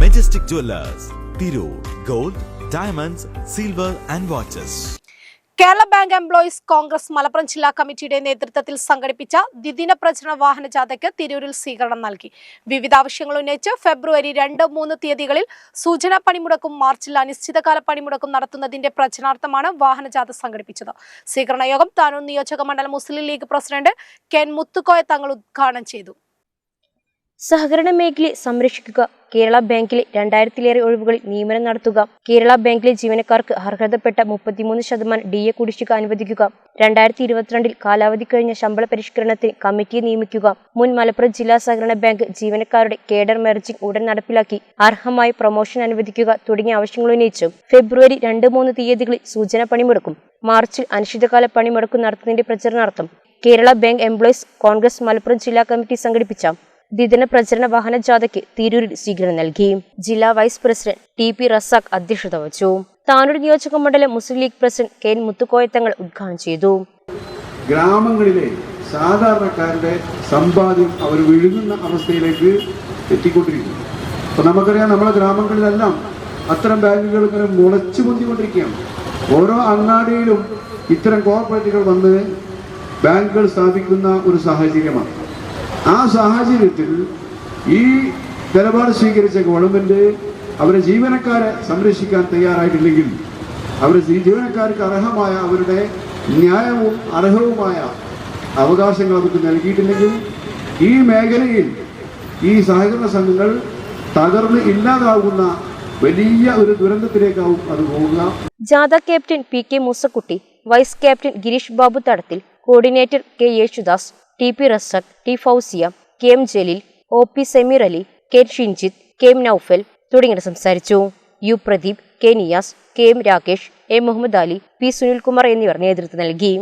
Majestic jewellers Tirur gold diamonds silver and watches Kerala bank employees congress Malappuram ജില്ലാ കമ്മിറ്റിയുടെ നേതൃത്വത്തിൽ സംഘടിപ്പിച്ച ദ്വിദിന പ്രചരണ വാഹന ജാഥയ്ക്ക് തിരൂരിൽ സ്വീകരണം നൽകി. വിവിധ ആവശ്യങ്ങൾ ഉന്നയിച്ച് ഫെബ്രുവരി രണ്ട് മൂന്ന് തീയതികളിൽ സൂചനാ പണിമുടക്കും മാർച്ചിൽ അനിശ്ചിതകാല പണിമുടക്കും നടത്തുന്നതിന്റെ പ്രചരണാർത്ഥമാണ് വാഹനജാഥ സംഘടിപ്പിച്ചത്. സ്വീകരണ യോഗം താനൂർ നിയോജക മണ്ഡലം Muslim League president K N Muthukoya Thangal ഉദ്ഘാടനം ചെയ്തു. സഹകരണ മേഖലയെ സംരക്ഷിക്കുക. കേരള ബാങ്കിലെ രണ്ടായിരത്തിലേറെ ഒഴിവുകളിൽ നിയമനം നടത്തുക. കേരള ബാങ്കിലെ ജീവനക്കാർക്ക് അർഹതപ്പെട്ട മുപ്പത്തിമൂന്ന് ശതമാനം ഡി എ കുടിശ്ശിക അനുവദിക്കുക. രണ്ടായിരത്തി ഇരുപത്തിരണ്ടിൽ കാലാവധി കഴിഞ്ഞ ശമ്പള പരിഷ്കരണത്തിന് കമ്മിറ്റിയെ നിയമിക്കുക. മുൻ മലപ്പുറം ജില്ലാ സഹകരണ ബാങ്ക് ജീവനക്കാരുടെ കേഡർ മെർജിംഗ് ഉടൻ നടപ്പിലാക്കി അർഹമായ പ്രൊമോഷൻ അനുവദിക്കുക തുടങ്ങിയ ആവശ്യങ്ങൾ ഉന്നയിച്ചു. ഫെബ്രുവരി രണ്ട് മൂന്ന് തീയതികളിൽ സൂചന പണിമുടക്കും. മാർച്ചിൽ അനിശ്ചിതകാല പണിമുടക്കും നടത്തുന്നതിന്റെ പ്രചരണാർത്ഥം Kerala bank employees congress Malappuram ജില്ലാ കമ്മിറ്റി സംഘടിപ്പിച്ച ദ്വിദിന പ്രചരണ വാഹന ജാഥയ്ക്ക് തിരൂരിൽ സ്വീകരണം നൽകി. ജില്ലാ vice president T P Razak അധ്യക്ഷത വഹിച്ചു. താനൂർ നിയോജക മണ്ഡലം Muslim League president K N മുത്തുക്കോയത്തങ്ങൾ ഉദ്ഘാടനം ചെയ്തു. ഗ്രാമങ്ങളിലെ സാധാരണക്കാരുടെ സമ്പാദ്യം അവർ വിഴുങ്ങുന്ന അവസ്ഥയിലേക്ക് എത്തിക്കൊണ്ടിരിക്കുന്നു. അപ്പൊ നമുക്കറിയാം നമ്മുടെ ഗ്രാമങ്ങളിലെല്ലാം അത്തരം ബാങ്കുകൾ ഇങ്ങനെ മുളച്ചു പൊന്തിക്കൊണ്ടിരിക്കുകയാണ്. ഓരോ അങ്ങാടിയിലും ഇത്തരം കോർപ്പറേറ്റുകൾ വന്ന് ബാങ്കുകൾ സ്ഥാപിക്കുന്ന ഒരു സാഹചര്യമാണ്. ആ സാഹചര്യത്തിൽ ഈ നിലപാട് സ്വീകരിച്ച ഗവൺമെന്റ് അവരെ ജീവനക്കാരെ സംരക്ഷിക്കാൻ തയ്യാറായിട്ടില്ലെങ്കിൽ അവർ ജീവനക്കാർക്ക് അർഹമായ അവരുടെ ന്യായവും അർഹവുമായ അവകാശങ്ങൾ അവർക്ക് നൽകിയിട്ടില്ലെങ്കിൽ ഈ മേഖലയിൽ ഈ സഹകരണ സംഘങ്ങൾ തകർന്ന് ഇല്ലാതാകുന്ന വലിയ ഒരു ദുരന്തത്തിലേക്കാവും അത് പോവുക. ജാഥ captain P K Moosakutty vice captain Girish Babu Thadathil coordinator K Yesudas T P Razak T Fousiya K M Jaleel O P Sameer Ali K Shinjith K M Noufal തുടങ്ങിയവർ സംസാരിച്ചു. U Pradeep K Niyas K M Rakesh A Muhammad Ali P Sunilkumar എന്നിവർ നേതൃത്വം നൽകി.